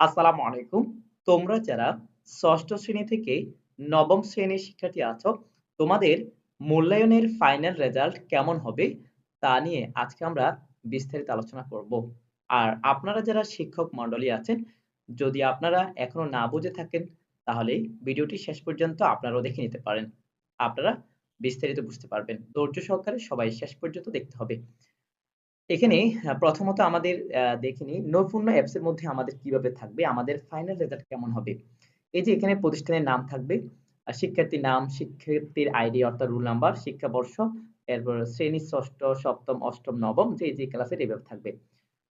আসসালামু আলাইকুম। তোমরা যারা ষষ্ঠ শ্রেণি থেকে নবম শ্রেণির শিক্ষার্থী আছো, তোমাদের মূল্যায়নের ফাইনাল রেজাল্ট কেমন হবে তা নিয়ে আজকে আমরা বিস্তারিত আলোচনা করব। আর আপনারা যারা শিক্ষক মণ্ডলী আছেন, যদি আপনারা এখনও না বুঝে থাকেন, তাহলে ভিডিওটি শেষ পর্যন্ত আপনারাও দেখে নিতে পারেন। আপনারা বিস্তারিত বুঝতে পারবেন। ধৈর্য সহকারে সবাই শেষ পর্যন্ত দেখতে হবে। এখানে প্রথমত আমাদের দেখিনি নৈপুণ্য অ্যাপস এর মধ্যে আমাদের কীভাবে থাকবে, আমাদের ফাইনাল রেজাল্ট কেমন হবে। এই যে এখানে প্রতিষ্ঠানের নাম থাকবে শিক্ষার্থীর নাম, শিক্ষার্থীর আইডি অর্থাৎ রুল নাম্বার শিক্ষাবর্ষ, এরপর শ্রেণি ষষ্ঠ, সপ্তম, অষ্টম, নবম, যে যে ক্লাসের এইভাবে থাকবে।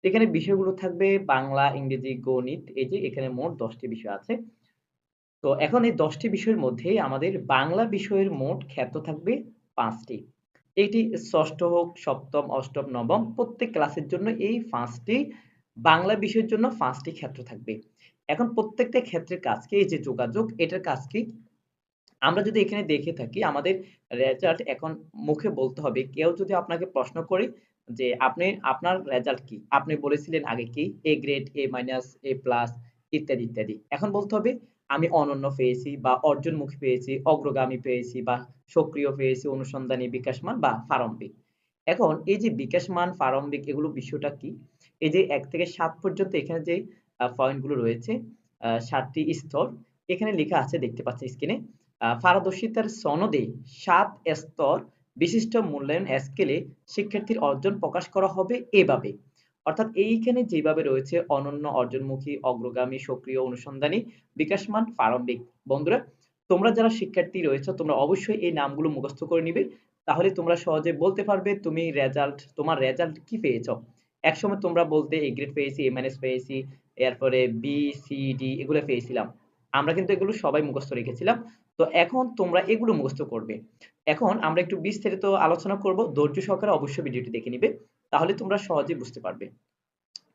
এখানে বিষয়গুলো থাকবে, বাংলা, ইংরেজি, গণিত, এই যে এখানে মোট দশটি বিষয় আছে। তো এখন এই দশটি বিষয়ের মধ্যে আমাদের বাংলা বিষয়ের মোট খ্যাত থাকবে পাঁচটি। এটি ষষ্ঠ হোক, সপ্তম, অষ্টম, নবম, প্রত্যেক ক্লাসের জন্য এই পাঁচটি, বাংলা বিষয়ের জন্য পাঁচটি ক্ষেত্র থাকবে। এখন প্রত্যেকটা ক্ষেত্রের কাজকে এই যে যোগাযোগ, এটার কাজ কি? আমরা যদি এখানে দেখে থাকি, আমাদের রেজাল্ট এখন মুখে বলতে হবে, কেউ যদি আপনাকে প্রশ্ন করে যে আপনি, আপনার রেজাল্ট কি? আপনি বলেছিলেন আগে কি? A grade A minus A plus ইত্যাদি ইত্যাদি। এখন বলতে হবে আমি অনন্য পেয়েছি বা অর্জনমুখী পেয়েছি, অগ্রগামী পেয়েছি বা সক্রিয় পেয়েছি, অনুসন্ধানী, বিকাশমান বা প্রারম্ভিক। এখন এই যে বিকাশমান, প্রারম্ভিক এগুলো বিষয়টা কি? এই যে এক থেকে সাত পর্যন্ত এখানে যে পয়েন্টগুলো রয়েছে সাতটি স্তর, এখানে লেখা আছে, দেখতে পাচ্ছি স্ক্রিনে পারদর্শিতার সনদে সাত স্তর বিশিষ্ট মূল্যায়ন স্কেলে শিক্ষার্থীর অর্জন প্রকাশ করা হবে এভাবে। অর্থাৎ এইখানে যেভাবে রয়েছে অনন্য অর্জনমুখী, অগ্রগামী, সক্রিয়, অনুসন্ধানী, বিকাশমান, প্রারম্ভিক। বন্ধুরা, তোমরা যারা শিক্ষার্থী রয়েছে, তোমরা অবশ্যই এই নামগুলো মুখস্থ করে নিবে। তাহলে তোমরা সহজে বলতে পারবে তুমি রেজাল্ট তোমার রেজাল্ট কি পেয়েছ। একসময় তোমরা বলতে এ গ্রেড পেয়েছি এম এন এস পেয়েছি, এরপরে বি সি ডি এগুলো পেয়েছিলাম। আমরা কিন্তু এগুলো সবাই মুখস্থ রেখেছিলাম। তো এখন তোমরা এগুলো মুখস্থ করবে। এখন আমরা একটু বিস্তারিত আলোচনা করব। ধৈর্য সহকারে অবশ্যই ভিডিওটি দেখে নিবে। তাহলে তোমরা সহজে বুঝতে পারবে।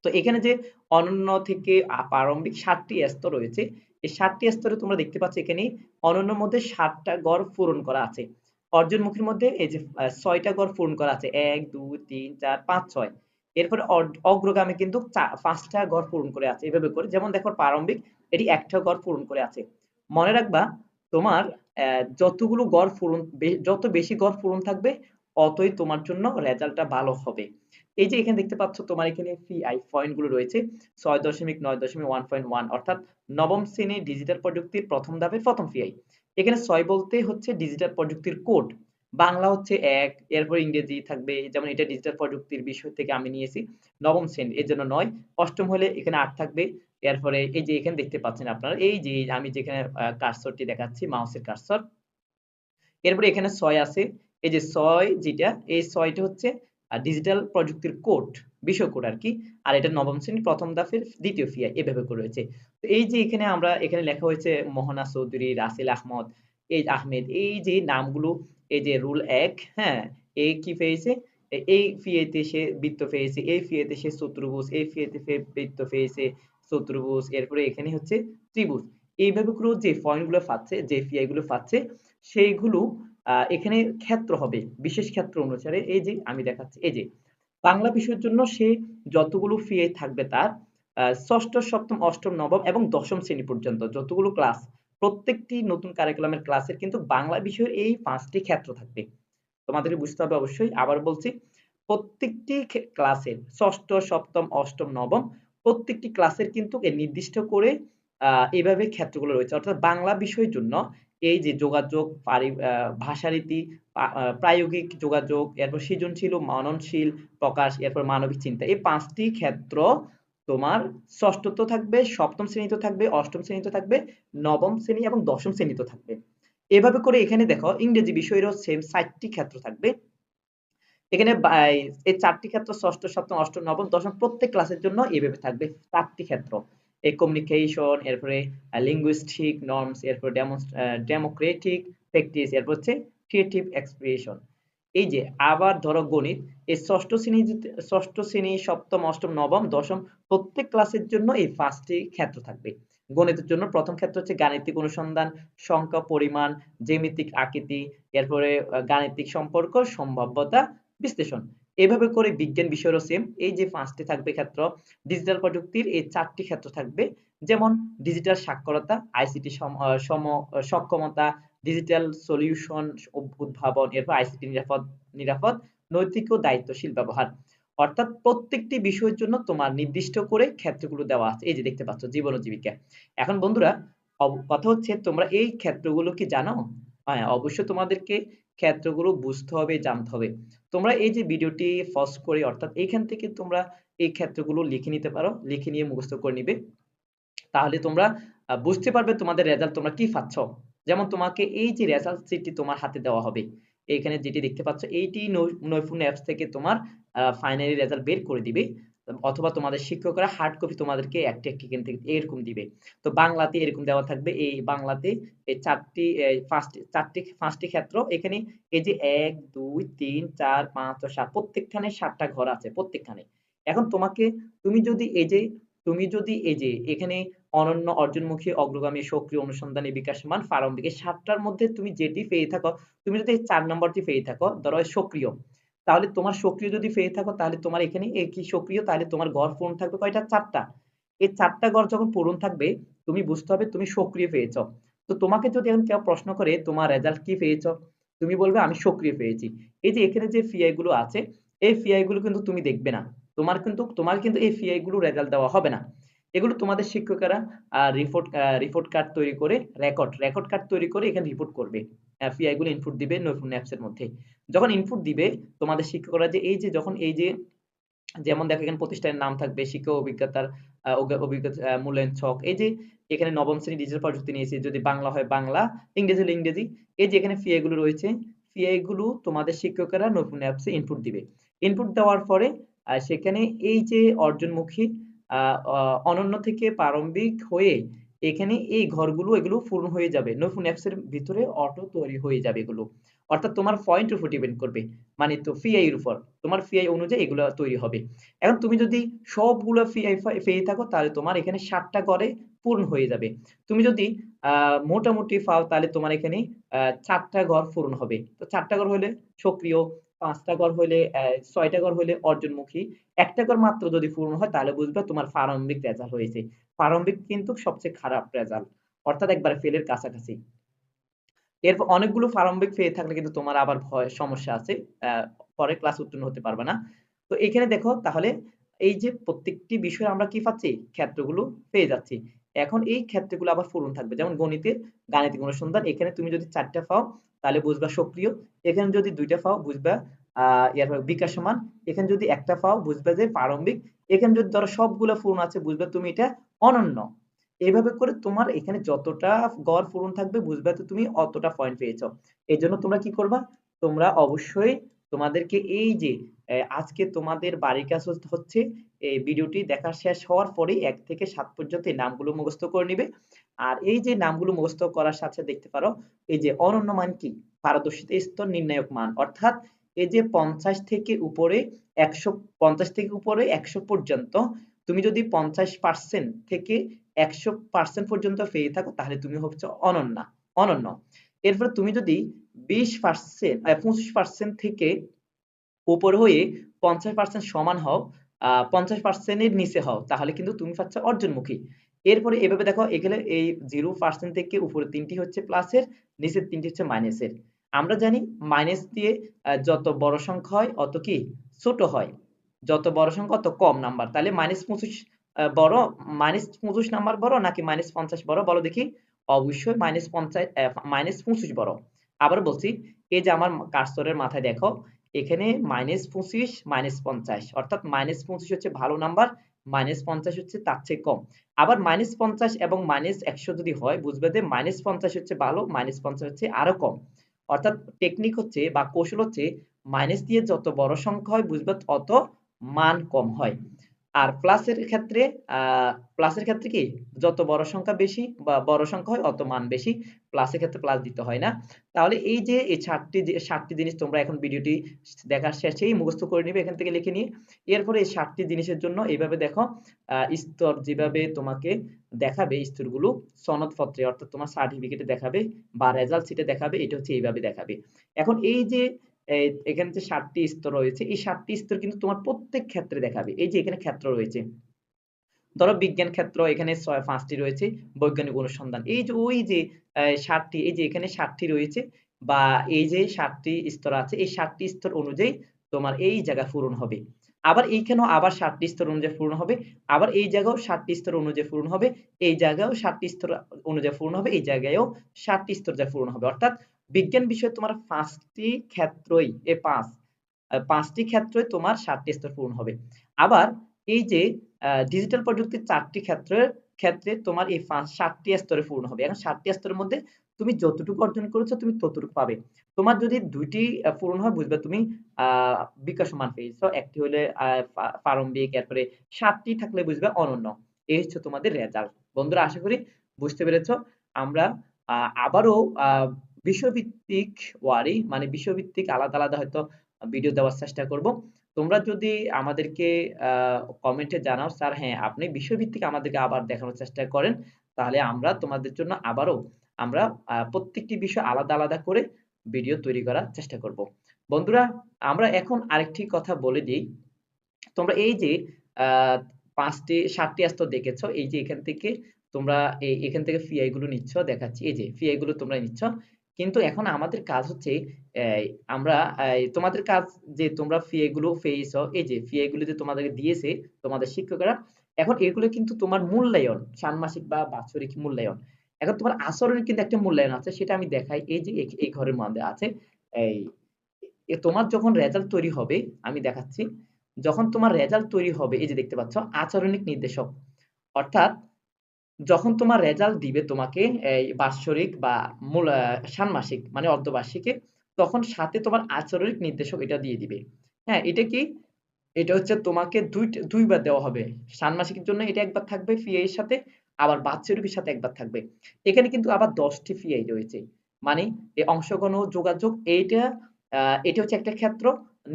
তো এখানে যে অনন্য থেকে প্রারম্ভিক ষাটটি স্তর রয়েছে, এই ষাটটি স্তরে তোমরা দেখতে পাচ্ছ এখানে অনন্য মধ্যে ষাটটা গড় পূরণ করা আছে। অর্জনমুখীর মধ্যে এই যে ছয়টা গড় পূরণ করা আছে, এক, দুই, তিন, চার, পাঁচ, ছয়। এরপরে অগ্রগামী কিন্তু পাঁচটা গড় পূরণ করে আছে, এভাবে করে। যেমন দেখো প্রারম্ভিক, এটি একটা গড় পূরণ করে আছে। মনে রাখবা, তোমার যতগুলো গড় পূরণ যত বেশি গড় পূরণ থাকবে অতই তোমার জন্য রেজাল্টটা ভালো হবে। এই যে এখানে দেখতে পাচ্ছ তোমার এখানে ফিআই পয়েন্টগুলো রয়েছে, ছয় দশমিক নয় দশমিক ওয়ান পয়েন্ট ওয়ান অর্থাৎ নবম শ্রেণি ডিজিটাল প্রযুক্তির প্রথম ধাপের প্রথম ফিআই এখানে ছয় বলতে হচ্ছে ডিজিটাল প্রযুক্তির কোড বাংলা হচ্ছে এক, এরপর ইংরেজি থাকবে, যেমন এটা ডিজিটাল প্রযুক্তির বিষয় থেকে আমি নিয়েছি, নবম শ্রেণি, এর জন্য নয়, অষ্টম হলে এখানে আট থাকবে, এরপরে এই যে এখানে দেখতে পাচ্ছেন আপনারা, এই যে আমি যেখানে কার্সরটি দেখাচ্ছি মাউসের কার্সর এরপরে এখানে ছয় আছে এই যে ছয় যেটা, এই ছয়টা হচ্ছে ডিজিটাল প্রযুক্তির কোড বিষয় কোড আর কি। আর এটা নবম শ্রেণি প্রথম দাফের দ্বিতীয় ফিয়া এভাবে করে রয়েছে তো এই যে এখানে আমরা, এখানে লেখা হয়েছে মোহনা চৌধুরী, রাসেল আহমদ, এই আহমেদ, এই যে নামগুলো, এই যে রুল এক হ্যাঁ এই কি পেয়েছে? এই ফিয়েতে সে বৃত্ত পেয়েছে, এই ফিয়েতে সে চতুর্ভুজ এই ফিয়েতে বৃত্ত পেয়েছে চতুর্ভুজ এরপরে এখানে হচ্ছে ত্রিভুজ। এইভাবে করে যে পয়েন্টগুলো পাচ্ছে যে ফিআইগুলো পাচ্ছে সেইগুলো এখানে ক্ষেত্র হবে, বিশেষ ক্ষেত্র অনুসারে এই যে আমি দেখাচ্ছি, এই যে বাংলা বিষয়ের জন্য সে যতগুলো ফিআই থাকবে তার ষষ্ঠ, সপ্তম, অষ্টম, নবম এবং দশম শ্রেণি পর্যন্ত যতগুলো ক্লাস, প্রত্যেকটি নতুন কারিকুলামের ক্লাসের কিন্তু বাংলা বিষয়ের এই পাঁচটি ক্ষেত্র থাকবে। তোমাদেরকে বুঝতে হবে অবশ্যই, আবার বলছি, প্রত্যেকটি ক্লাসের ষষ্ঠ, সপ্তম, অষ্টম, নবম প্রত্যেকটি ক্লাসের কিন্তু নির্দিষ্ট করে এইভাবে ক্ষেত্রগুলো রয়েছে। অর্থাৎ বাংলা বিষয়ের জন্য এই যে যোগাযোগ ভাষারীতি প্রায়োগিক যোগাযোগ, এরপর সৃজনশীল ও মননশীল প্রকাশ, এরপর মানবিক চিন্তা। এই পাঁচটি ক্ষেত্র তোমার ষষ্ঠত থাকবে, সপ্তম শ্রেণীতে থাকবে, অষ্টম শ্রেণীতে থাকবে, নবম শ্রেণি এবং দশম শ্রেণীতে থাকবে। এভাবে করে এখানে দেখো, ইংরেজি বিষয়েরও সেম চারটি ক্ষেত্র থাকবে। এখানে এই চারটি ক্ষেত্র ষষ্ঠ, সপ্তম, অষ্টম, নবম, দশম প্রত্যেক ক্লাসের জন্য এভাবে থাকবে, চারটি ক্ষেত্র। এই কমিউনিকেশন এরপরে লিঙ্গুইস্টিক নর্মস এরপর ডেমোক্রেটিক প্র্যাকটিস এরপর হচ্ছে ক্রিয়েটিভ এক্সপ্রেশন এই যে, আবার ধরো গণিত, এই ষষ্ঠ শ্রেণি ষষ্ঠ শ্রেণি, সপ্তম, অষ্টম, নবম, দশম, প্রত্যেক ক্লাসের জন্য এই পাঁচটি ক্ষেত্র থাকবে। গণিতের জন্য প্রথম ক্ষেত্র হচ্ছে গাণিতিক অনুসন্ধান, সংখ্যা, পরিমাণ, জ্যামিতিক আকৃতি, এরপরে গাণিতিক সম্পর্ক, সম্ভাব্যতা বিশ্লেষণ। এভাবে করে বিজ্ঞান বিষয়েরও সেম এই যে পাঁচটি থাকবে ক্ষেত্র ডিজিটাল প্রযুক্তির এই চারটি ক্ষেত্র থাকবে। যেমন ডিজিটাল সাক্ষরতা আইসিটি সম সক্ষমতা ডিজিটাল সলিউশন উদ্ভাবন, এরপর আইসিটি নিরাপদ নিরাপদ, নৈতিক ও দায়িত্বশীল ব্যবহার। অর্থাৎ প্রত্যেকটি বিষয়ের জন্য তোমার নির্দিষ্ট করে ক্ষেত্রগুলো দেওয়া আছে। এই যে দেখতে পাচ্ছ, জীবন জীবিকা। এখন বন্ধুরা কথা হচ্ছে তোমরা এই ক্ষেত্রগুলো কি জানো? হ্যাঁ অবশ্যই তোমাদেরকে ক্ষেত্রগুলো বুঝতে হবে, জানতে হবে। তোমরা এই যে ভিডিওটি ফস করে, অর্থাৎ এইখান থেকে তোমরা এই ক্ষেত্রগুলো লিখে নিতে পারো, লিখে নিয়ে মুখস্থ করে নিবে। তাহলে তোমরা বুঝতে পারবে তোমাদের রেজাল্ট তোমরা কি পাচ্ছ। যেমন তোমাকে এই যে রেজাল্ট সিটটি তোমার হাতে দেওয়া হবে এখানে যেটি দেখতে পাচ্ছ, এইটি নৈপুণ্য অ্যাপস থেকে তোমার ফাইনালি রেজাল্ট বের করে দিবে। অথবা তোমাদের শিক্ষকরা হার্ড কপি তোমাদেরকে একটি একটি কিনতে এরকম দিবে। তো বাংলাতে এরকম দেওয়া থাকবে, এই বাংলাতে এই চারটি ফার্স্ট চারটি, পাঁচটি ক্ষেত্র। এখানে এই যে এক, দুই, তিন, চার, পাঁচ সাত, প্রত্যেকখানে সাতটা ঘর আছে, প্রত্যেকখানে। এখন তোমাকে, তুমি যদি এই যে, তুমি যদি এই যে, এখানে অনন্য অর্জনমুখী, অগ্রগামী, সক্রিয়, অনুসন্ধানী, বিকাশমান, প্রারম্ভিক সাতটার মধ্যে তুমি যেটি পেয়ে থাকো, তুমি যদি চার নম্বরটি পেয়ে থাকো, ধরো সক্রিয় তাহলে তোমার সক্রিয় যদি পেয়ে থাকো, তাহলে তোমার এখানে কি সক্রিয়? তাহলে তোমার গড় পূরণ থাকবে কয়টা? চারটা। এই চারটা গড় যখন পূরণ থাকবে, তুমি বুঝতে হবে তুমি সক্রিয় পেয়েছ তো তোমাকে যদি এখন কেউ প্রশ্ন করে, তোমার রেজাল্ট কি পেয়েছ তুমি বলবে, আমি সক্রিয় পেয়েছি এই যে এখানে যে ফিআই গুলো আছে, এই ফিআই গুলো কিন্তু তুমি দেখবে না। তোমার কিন্তু তোমার কিন্তু এই ফিআই গুলো রেজাল্ট দেওয়া হবে না। এগুলো তোমাদের শিক্ষকেরা রিপোর্ট রিপোর্ট কার্ড তৈরি করে রেকর্ড রেকর্ড কার্ড তৈরি করে এখানে রিপোর্ট করবে। ফিআই গুলো ইনপুট দিবে নৈপুণ্য অ্যাপস এর মধ্যে। যখন ইনপুট দিবে, তোমাদের শিক্ষকরা যে এই যে যখন এই যে, যেমন দেখো এখানে প্রতিষ্ঠানের নাম থাকবে শিক্ষা অভিজ্ঞতার অভিজ্ঞতা মূল্যায়ন ছক। এই যে এখানে নবম শ্রেণি ডিজিটাল প্রযুক্তি নিয়েছে যদি বাংলা হয় বাংলা, ইংরেজি হলে ইংরেজি, এই যে এখানে ফিআই গুলো রয়েছে ফিআই গুলো তোমাদের শিক্ষকেরা নৈপুণ্য অ্যাপসে ইনপুট দিবে। ইনপুট দেওয়ার পরে সেখানে এই যে অর্জনমুখী অনন্য থেকে প্রারম্ভিক হয়ে এখানে এই ঘরগুলো, এগুলো পূর্ণ হয়ে যাবে। নৈপুণ্য অ্যাপস এর ভিতরে অটো তৈরি হয়ে যাবে এগুলো। অর্থাৎ তোমার পয়েন্টের উপর ডিপেন্ড করবে। মানে তো ফিআই এর উপর। তোমার ফিআই অনুযায়ী এগুলো তৈরি হবে। এখন তুমি যদি সবগুলো ফিআই পেয়ে থাকো, তাহলে তোমার এখানে ষাটটা করে পূর্ণ হয়ে যাবে। তুমি যদি মোটামুটি পাও, তাহলে তোমার এখানে চারটা ঘর পূর্ণ হবে। তো চারটা ঘর হলে সক্রিয়, পাঁচটা ঘর হলে ছয়টা ঘর হলে অর্জনমুখী। একটা ঘর মাত্র যদি পূর্ণ হয়, তাহলে বুঝবে তোমার প্রারম্ভিক রেজাল্ট হয়েছে। প্রারম্ভিক কিন্তু সবচেয়ে খারাপ রেজাল্ট অর্থাৎ একবার ফেলের কাছাকাছি। এরপর অনেকগুলো প্রারম্ভিক পেয়ে থাকলে কিন্তু তোমার আবার ভয়, সমস্যা আছে পরে ক্লাস উত্তীর্ণ হতে পারবে না। তো এখানে দেখো, তাহলে এই যে প্রত্যেকটি বিষয়ে আমরা কি পাচ্ছি? ক্ষেত্রগুলো পেয়ে যাচ্ছি। এখন এই ক্ষেত্রগুলো আবার পূরণ থাকবে। যেমন গণিতের, গাণিতিক অনুসন্ধান, এখানে তুমি যদি চারটা পাও, তাহলে বুঝবা সক্রিয়। এখানে যদি দুইটা পাও, বুঝবা, আহ বিকাশমান এখানে যদি একটা পাও, বুঝবা যে প্রারম্ভিক। এখানে যদি ধরো সবগুলো পূরণ আছে, বুঝবা তুমি এটা অনন্য। এইভাবে করে তোমার এখানে যতটা গড় পূরণ থাকবে বুঝবে তো তুমি অতটা পয়েন্ট পেয়েছ। এই জন্য তোমরা কি করবা? তোমরা অবশ্যই তোমাদেরকে এই যে আজকে তোমাদের বাড়ির কাজ হচ্ছে এই ভিডিওটি দেখা শেষ হওয়ার পরে এক থেকে সাত পর্যন্ত এই নামগুলো মুখস্থ করে নিবে। আর এই যে নামগুলো মুখস্থ করার সাথে দেখতে পারো, এই যে অনন্য মান কি? পারদর্শিতা স্তর নির্ণায়ক মান। অর্থাৎ এই যে পঞ্চাশ থেকে উপরে একশো, পঞ্চাশ থেকে উপরে একশো পর্যন্ত তুমি যদি পঞ্চাশ পার্সেন্ট থেকে একশো পার্সেন্ট পর্যন্ত পেয়ে থাকো, তাহলে তুমি হচ্ছে অনন্যা, অনন্য। এরপরে তুমি যদি বিশ পার্সেন্ট পঁচিশ পার্সেন্ট থেকে উপর হয়ে পঞ্চাশ পার্সেন্ট সমান হও পঞ্চাশ পার্সেন্টের নিচে হও, তাহলে কিন্তু তুমি পাচ্ছ অর্জনমুখী। এরপরে এভাবে দেখো, এখানে এই জিরো পার্সেন্ট থেকে উপরে তিনটি হচ্ছে প্লাসের নিচের তিনটি হচ্ছে মাইনাসের আমরা জানি মাইনাস দিয়ে যত বড় সংখ্যা হয়, অত কি? ছোট হয়। যত বড় সংখ্যা অত কম নাম্বার তাহলে মাইনাস পঁচিশ বড় মাইনাস পঁচিশ নাম্বার বড় নাকি মাইনাস পঞ্চাশ বড়? বলো দেখি। অবশ্যই মাইনাস পঞ্চাশ মাইনাস পঁচিশ বড়। আবার বলছি, এই যে আমার কার্সরের মাথায় দেখো, এখানে মাইনাস পঁচিশ মাইনাস পঞ্চাশ। অর্থাৎ মাইনাস পঁচিশ হচ্ছে ভালো নাম্বার মাইনাস পঞ্চাশ হচ্ছে তার চেয়ে কম। আবার মাইনাস পঞ্চাশ এবং মাইনাস একশো যদি হয়, বুঝবে যে মাইনাস পঞ্চাশ হচ্ছে ভালো মাইনাস পঞ্চাশ হচ্ছে আরও কম। অর্থাৎ টেকনিক হচ্ছে বা কৌশল হচ্ছে মাইনাস দিয়ে যত বড় সংখ্যা হয়, বুঝবে অত মান কম হয়। আর প্লাসের ক্ষেত্রে প্লাসের ক্ষেত্রে কি? যত বড় সংখ্যা বেশি বা বড় সংখ্যা হয়, অত মান বেশি। প্লাসের ক্ষেত্রে প্লাস দিতে হয় না। তাহলে এই যে, এই সাতটি সাতটি জিনিস তোমরা এখন ভিডিওটি দেখার শেষেই মুখস্থ করে নিবে, এখান থেকে লিখে নিয়ে। এরপরে এই সাতটি জিনিসের জন্য এইভাবে দেখো স্তর যেভাবে তোমাকে দেখাবে, স্তরগুলো সনদপত্রে, অর্থাৎ তোমার সার্টিফিকেটে দেখাবে বা রেজাল্ট শিটে দেখাবে, এটা হচ্ছে এইভাবে দেখাবে। এখন এই যে এখানে যে সাতটি স্তর রয়েছে, এই সাতটি স্তর কিন্তু তোমার প্রত্যেক ক্ষেত্রে দেখাবে। এই যে এখানে ক্ষেত্র রয়েছে, ধরো বিজ্ঞান ক্ষেত্র, এখানে ছয়, পাঁচটি রয়েছে, বৈজ্ঞানিক অনুসন্ধান। এই যে ওই যে ষাটটি এই যে এখানে ষাটটি রয়েছে বা এই যে ষাটটি স্তর আছে, এই ষাটটি স্তর অনুযায়ী তোমার এই জায়গা পূরণ হবে। আবার এইখানেও আবার সাতটি স্তর অনুযায়ী পূরণ হবে, আবার এই জায়গাও সাতটি স্তর অনুযায়ী পূরণ হবে, এই জায়গাও সাতটি স্তর অনুযায়ী পূরণ হবে, এই জায়গায়ও সাতটি স্তর যা পূরণ হবে। অর্থাৎ বিজ্ঞান বিষয়ে তোমার পাঁচটি ক্ষেত্রই, এ পাঁচ পাঁচটি ক্ষেত্রে তোমার ষাটটি স্তর পূরণ হবে। আবার এই যে ডিজিটাল প্রযুক্তির চারটি ক্ষেত্রের ক্ষেত্রে তোমার এই সাতটি স্তরে পূর্ণ হবে। এখন সাতটি স্তরের মধ্যে তুমি যতটুকু অর্জন করেছ তুমি ততটুকু পাবে। তোমার যদি দুইটি পূরণ হয় বুঝবে তুমি আহ বিকাশমান পেয়েছ একটি হলে প্রারম্ভিক, এরপরে সাতটি থাকলে বুঝবে অনন্য। এই হচ্ছে তোমাদের রেজাল্ট বন্ধুরা, আশা করি বুঝতে পেরেছ। আমরা আবারও বিষয়ভিত্তিক ওয়ারি মানে বিষয়ভিত্তিক আলাদা আলাদা হয়তো ভিডিও দেওয়ার চেষ্টা করব। তোমরা যদি আমাদেরকে কমেন্টে জানাও, স্যার হ্যাঁ আপনি বিষয়ভিত্তিক আমাদেরকে আবার দেখানোর চেষ্টা করেন, তাহলে আমরা তোমাদের জন্য আবারও আমরা প্রত্যেকটি বিষয় আলাদা আলাদা করে ভিডিও তৈরি করার চেষ্টা করব। বন্ধুরা, আমরা এখন আরেকটি কথা বলে দিই। তোমরা এই যে পাঁচটি, সাতটি স্তর দেখেছ, এই যে এখান থেকে তোমরা এখান থেকে ফিআই গুলো নিচ্ছ, দেখাচ্ছি। এই যে ফিআই গুলো তোমরা নিচ্ছ। কিন্তু এখন আমাদের কাজ হচ্ছে আমরা তোমাদের কাজ যে তোমরা ফি এগুলো পেয়েছ, এই যে ফি এগুলো যে তোমাদেরকে দিয়েছে, তোমাদের শিক্ষকরা, এখন এগুলো কিন্তু তোমার মূল্যায়ন, ষান্মাসিক বা বাৎসরিক মূল্যায়ন। এখন তোমার আচরণের কিন্তু একটা মূল্যায়ন আছে, সেটা আমি দেখাই, এই যে এই ঘরের মধ্যে আছে, এই তোমার যখন রেজাল্ট তৈরি হবে, আমি দেখাচ্ছি, যখন তোমার রেজাল্ট তৈরি হবে, এই যে দেখতে পাচ্ছ, আচরণিক নির্দেশক, অর্থাৎ যখন তোমার রেজাল্ট দিবে তোমাকে, এই বাৎসরিক বা মূল ষান্মাসিক মানে অর্ধবার্ষিকে, তখন সাথে তোমার আচরণিক নির্দেশক এটা দিয়ে দিবে। হ্যাঁ এটা কি? এটা হচ্ছে তোমাকে দুই, দুইবার দেওয়া হবে। ষান্মাসিকের জন্য এটা একবার থাকবে ফি এর সাথে, আবার বাৎসরিকের সাথে একবার থাকবে। এখানে কিন্তু আবার দশটি ফি রয়েছে। মানে এই অংশগ্রহণ যোগাযোগ, এইটা এটা হচ্ছে একটা ক্ষেত্র,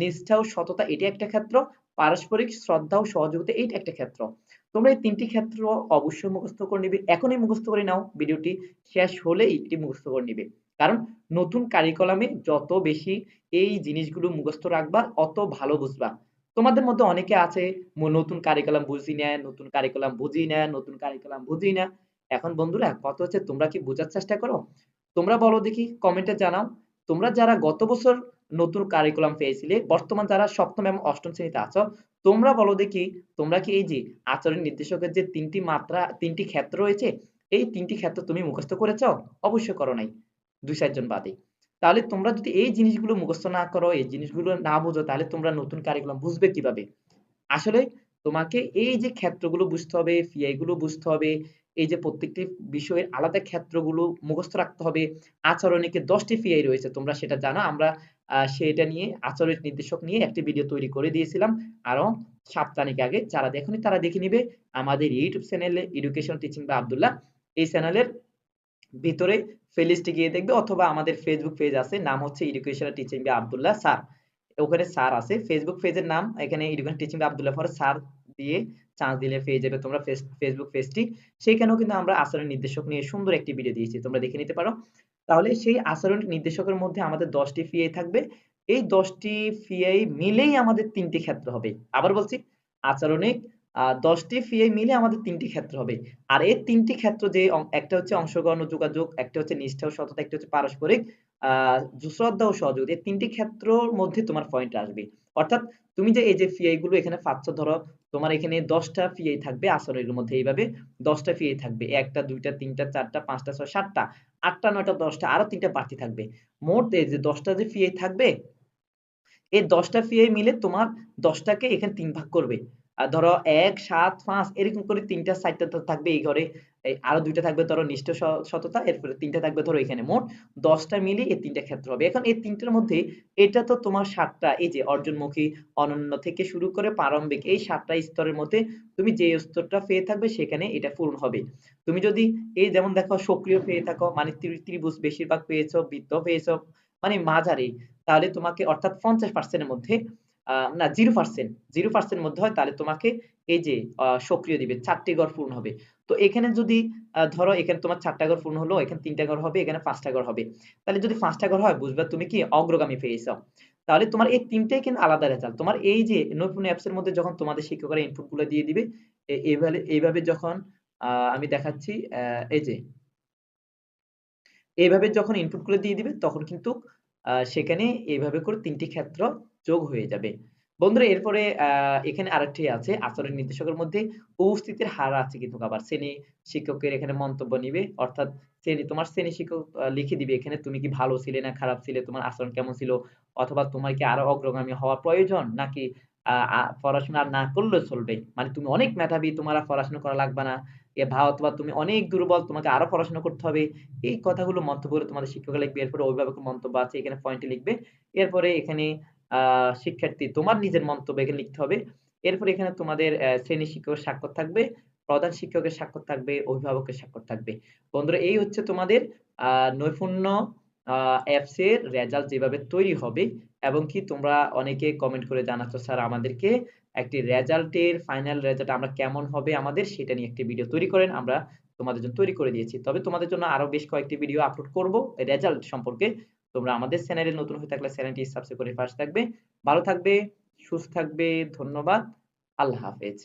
নিষ্ঠা ও সততা এটা একটা ক্ষেত্র পারস্পরিক শ্রদ্ধা ও সহযোগিতা এইটা একটা ক্ষেত্র। তোমরা এই তিনটি ক্ষেত্র অবশ্যই মুখস্থ করে নিবে। এখনই মুখস্থ করে নাও, ভিডিওটি শেষ হলেই এটি মুখস্থ করে নিবে। কারণ নতুন কারিকুলামে যত বেশি এই জিনিসগুলো মুখস্থ রাখবা, অত ভালো বুঝবা। তোমাদের মধ্যে অনেকে আছে নতুন কারিকুলাম বুঝি না, নতুন কারিকুলাম বুঝি না, নতুন কারিকুলাম বুঝি না। এখন বন্ধুরা কত হচ্ছে তোমরা কি বোঝার চেষ্টা করো? তোমরা বলো দেখি কমেন্টে জানাও। তোমরা যারা গত বছর নতুন কারিকুলাম পেয়েছিলে। বর্তমান যারা সপ্তম এবং অষ্টম শ্রেণীতে আছো, তোমরা বলো দেখি, তোমরা কি এই যে আচরণ নির্দেশকের যে তিনটি মাত্রা, তিনটি ক্ষেত্র রয়েছে, এই তিনটি ক্ষেত্র তুমি মুখস্থ করেছ? অবশ্যই করো নাই, দুই চারজন বাদে। তাহলে তোমরা যদি এই জিনিসগুলো মুখস্থ না করো, এই জিনিসগুলো না বুঝো, তাহলে তোমরা নতুন কারিকুলাম বুঝবে কীভাবে? আসলে তোমাকে এই যে ক্ষেত্রগুলো বুঝতে হবে ফিআই গুলো বুঝতে হবে এই যে প্রত্যেকটি বিষয়ের আলাদা ক্ষেত্রগুলো মুখস্থ রাখতে হবে। আচরণিকে দশটি ফিআই রয়েছে, তোমরা সেটা জানো। আমরা সেটা নিয়ে আচরণিক নির্দেশক নিয়ে একটি ভিডিও তৈরি করে দিয়েছিলাম। আরও সাপ্তাহিক আগে। যারা দেখুনি তারা দেখে নিবে। আমাদের ইউটিউব চ্যানেলে এডুকেশন টিচিং বা আবদুল্লাহ এই চ্যানেলের ভিতরে প্লেলিস্টে গিয়ে দেখবে অথবা আমাদের ফেসবুক পেজ আছে। নাম হচ্ছে এডুকেশন টিচিং বা আবদুল্লাহ স্যার ওখানে স্যার আছে। ফেসবুক পেজের নাম এখানে এডুকেশন টিচিং বাই আব্দুল্লাহ পরে স্যার দিয়ে চান্স দিলে পেয়ে যাবে তোমরা ফেসবুক পেজটি সেখানেও কিন্তু আমরা আচরণ নির্দেশক নিয়ে সুন্দর একটি ভিডিও দিয়েছি, তোমরা দেখে নিতে পারো। তাহলে সেই আচরণ নির্দেশকের মধ্যে আমাদের দশটি ফিআই থাকবে। এই দশটি ফিআই মিলেই আমাদের তিনটি ক্ষেত্র হবে। আবার বলছি আচরণিক দশটি ফিআই মিলে আমাদের তিনটি ক্ষেত্র হবে। আর এই তিনটি ক্ষেত্র যে একটা হচ্ছে অংশগ্রহণ যোগাযোগ, একটা হচ্ছে নিষ্ঠা ও সততা, একটা হচ্ছে পারস্পরিক। শ্রদ্ধা ও সহযোগিতা, এই তিনটি ক্ষেত্রর মধ্যে তোমার পয়েন্ট আসবে। অর্থাৎ তুমি যে, এই যে ফিআই গুলো এখানে পাচ্ছ, ধরো তোমার এখানে দশটা ফিআই থাকবে আসরের মধ্যে, এইভাবে দশটা ফিআই থাকবে। একটা, দুইটা, তিনটা, চারটা, পাঁচটা, ছয়, সাতটা, আটটা, নয়টা, দশটা, আরও তিনটা বাড়তি থাকবে। মোট এই যে দশটা যে ফিআই থাকবে, এই দশটা ফিআই মিলে তোমার দশটাকে এখানে তিন ভাগ করবে। আর ধরো এক, সাত, পাঁচ, এরকম করে তিনটা, চারটা থাকবে এই ঘরে। আরও দুইটা থাকবে ধরো নিষ্ঠ সততা, এরপরে তিনটা থাকবে ধরো এখানে মোট দশটা মিলে এই তিনটা ক্ষেত্র হবে। এখন এই তিনটার মধ্যে এটা তো তোমার সাতটা, এই যে অর্জনমুখী, অনন্য থেকে শুরু করে প্রারম্ভিক, এই সাতটা স্তরের মধ্যে তুমি যে স্তরটা পেয়ে থাকবে সেখানে এটা পূরণ হবে। তুমি যদি এই যেমন দেখো সক্রিয় পেয়ে থাকো মানে ত্রিভুজ বেশিরভাগ পেয়েছ, বৃত্ত পেয়েছ মানে মাঝারি, তাহলে তোমাকে অর্থাৎ পঞ্চাশ পার্সেন্টের মধ্যে না জিরো পার্সেন্ট জিরো পার্সেন্ট মধ্যে হয়, তাহলে তোমাকে এই যে সক্রিয় দিবে, চারটি গড় পূর্ণ হবে। তো এখানে যদি ধরো এখানে তোমার চারটা ঘর পূর্ণ হলো, এখানে তিনটা ঘর হবে, এখানে পাঁচটা ঘর হবে। তাহলে যদি পাঁচটা ঘর হয়, বুঝবে তুমি কি অগ্রগামী পেয়েছ। তাহলে তোমার এই তিনটেই কিন্তু আলাদা রেজাল্ট তোমার এই যে নৈপুণ্য অ্যাপস এর মধ্যে যখন তোমাদের শিক্ষকরা ইনপুটগুলো দিয়ে দিবে এইভাবে এইভাবে যখন আমি দেখাচ্ছি এই যে, এইভাবে যখন ইনপুটগুলো দিয়ে দিবে, তখন কিন্তু সেখানে এইভাবে করে তিনটি ক্ষেত্র যোগ হয়ে যাবে। বন্ধুরা, এরপরে এখানে আরেকটি আছে, আচরণ নির্দেশকের মধ্যে উপস্থিতির হার আছে কিন্তু আবার। শ্রেণি শিক্ষকের এখানে মন্তব্য নিবে, অর্থাৎ শ্রেণি, তোমার শ্রেণি শিক্ষক লিখে দিবে এখানে, তুমি কি ভালো ছিলে না খারাপ ছিলে? তোমার আচরণ কেমন ছিল? অথবা তোমার কি আরও অগ্রগামী হওয়া প্রয়োজন? নাকি পড়াশোনা না করলে চলবে? মানে তুমি অনেক মেধাবী, তোমার পড়াশোনা করা লাগবে না। এ ভাব অথবা তুমি অনেক দুর্বল, তোমাকে আরও পড়াশোনা করতে হবে। এই কথাগুলো মন্তব্য করে তোমাদের শিক্ষক লিখবে, এরপরে অভিভাবকের মন্তব্য আছে, এখানে পয়েন্টে লিখবে। এরপরে এখানে শিক্ষার্থী তোমার নিজের মন্তব্য এখানে লিখতে হবে। এরপরে এখানে তোমাদের শ্রেণি শিক্ষকের স্বাক্ষর থাকবে, প্রধান শিক্ষকের স্বাক্ষর থাকবে, অভিভাবকের স্বাক্ষর থাকবে। বন্ধুরা, এই হচ্ছে তোমাদের নৈপুণ্য অ্যাপস এর রেজাল্ট যেভাবে তৈরি হবে এবং কি তোমরা অনেকে কমেন্ট করে জানাচ্ছ, স্যার, আমাদেরকে একটি রেজাল্টের ফাইনাল রেজাল্ট আমরা কেমন হবে আমাদের সেটা নিয়ে একটি ভিডিও তৈরি করেন, আমরা তোমাদের জন্য তৈরি করে দিয়েছি। তবে তোমাদের জন্য আরও বেশ কয়েকটি ভিডিও আপলোড করব রেজাল্ট সম্পর্কে। তোমরা আমাদের চ্যানেলে নতুন হয়ে থাকলে চ্যানেলটি সাবস্ক্রাইব করে পাশে থাকবে। ভালো থাকবে, সুস্থ থাকবে, ধন্যবাদ। আল্লাহ হাফেজ।